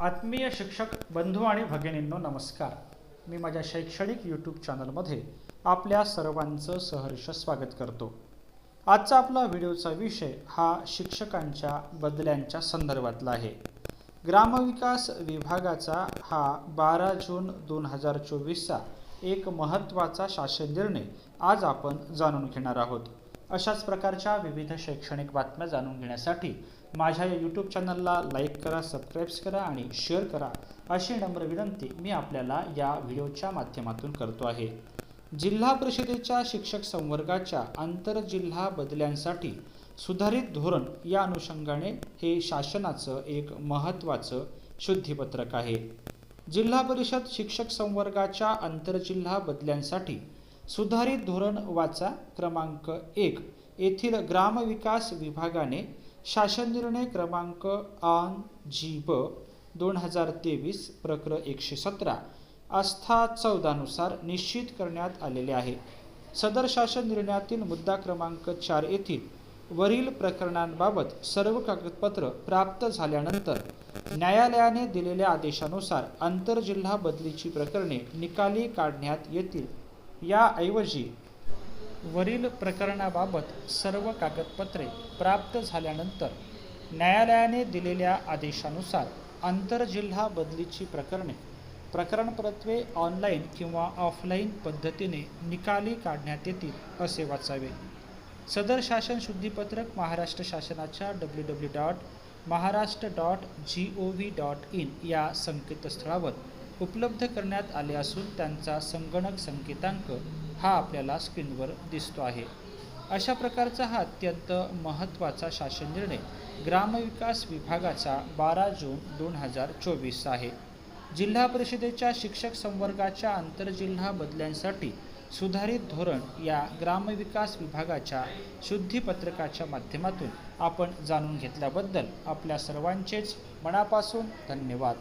आत्मीय शिक्षक बंधू आणि भगिनींनो नमस्कार. मी माझ्या शैक्षणिक यूट्यूब चॅनलमध्ये आपल्या सर्वांचं सहर्ष स्वागत करतो. आजचा आपला व्हिडिओचा विषय हा शिक्षकांच्या बदल्यांच्या संदर्भातला आहे. ग्रामविकास विभागाचा हा बारा जून दोन हजार चोवीसचा एक महत्त्वाचा शासन निर्णय आज आपण जाणून घेणार आहोत. अशाच प्रकारच्या विविध शैक्षणिक बातम्या जाणून घेण्यासाठी माझ्या या यूट्यूब चॅनलला लाईक करा सबस्क्राईब्स करा आणि शेअर करा अशी नम्र विनंती मी आपल्याला या व्हिडिओच्या माध्यमातून करतो आहे. जिल्हा परिषदेच्या शिक्षक संवर्गाच्या आंतरजिल्हा बदल्यांसाठी सुधारित धोरण या अनुषंगाने हे शासनाचं एक महत्त्वाचं शुद्धीपत्रक आहे. जिल्हा परिषद शिक्षक संवर्गाच्या आंतरजिल्हा बदल्यांसाठी सुधारित धोरण वाचा क्रमांक एक येथील ग्रामविकास विभागाने शासन निर्णय क्रमांक आन जी ब दोन हजार तेवीस प्रक्र एकशे सतरा आस्था चौदानुसार निश्चित करण्यात आलेले आहे. सदर शासन निर्णयातील मुद्दा क्रमांक चार येथील वरील प्रकरणांबाबत सर्व कागदपत्र प्राप्त झाल्यानंतर न्यायालयाने दिलेल्या आदेशानुसार आंतरजिल्हा बदलीची प्रकरणे निकाली काढण्यात येतील. याऐवजी वरील प्रकरणाबाबत सर्व कागदपत्रे प्राप्त झाल्यानंतर न्यायालयाने दिलेल्या आदेशानुसार आंतरजिल्हा बदलीची प्रकरणे प्रकरणपत्वे ऑनलाईन किंवा ऑफलाईन पद्धतीने निकाली काढण्यात येतील असे वाचावे. सदर शासन शुद्धीपत्रक महाराष्ट्र शासनाच्या W W dot Maharashtra dot G O V dot in या संकेतस्थळावर उपलब्ध करण्यात आले असून त्यांचा संगणक संकेतांक हा आपल्याला स्क्रीनवर दिसतो आहे. अशा प्रकारचा हा अत्यंत महत्त्वाचा शासन निर्णय ग्रामविकास विभागाचा बारा जून दोन हजार चोवीस आहे. जिल्हा परिषदेच्या शिक्षक संवर्गाच्या आंतरजिल्हा बदल्यांसाठी सुधारित धोरण या ग्रामविकास विभागाच्या शुद्धीपत्रकाच्या माध्यमातून आपण जाणून घेतल्याबद्दल आपल्या सर्वांचेच मनापासून धन्यवाद.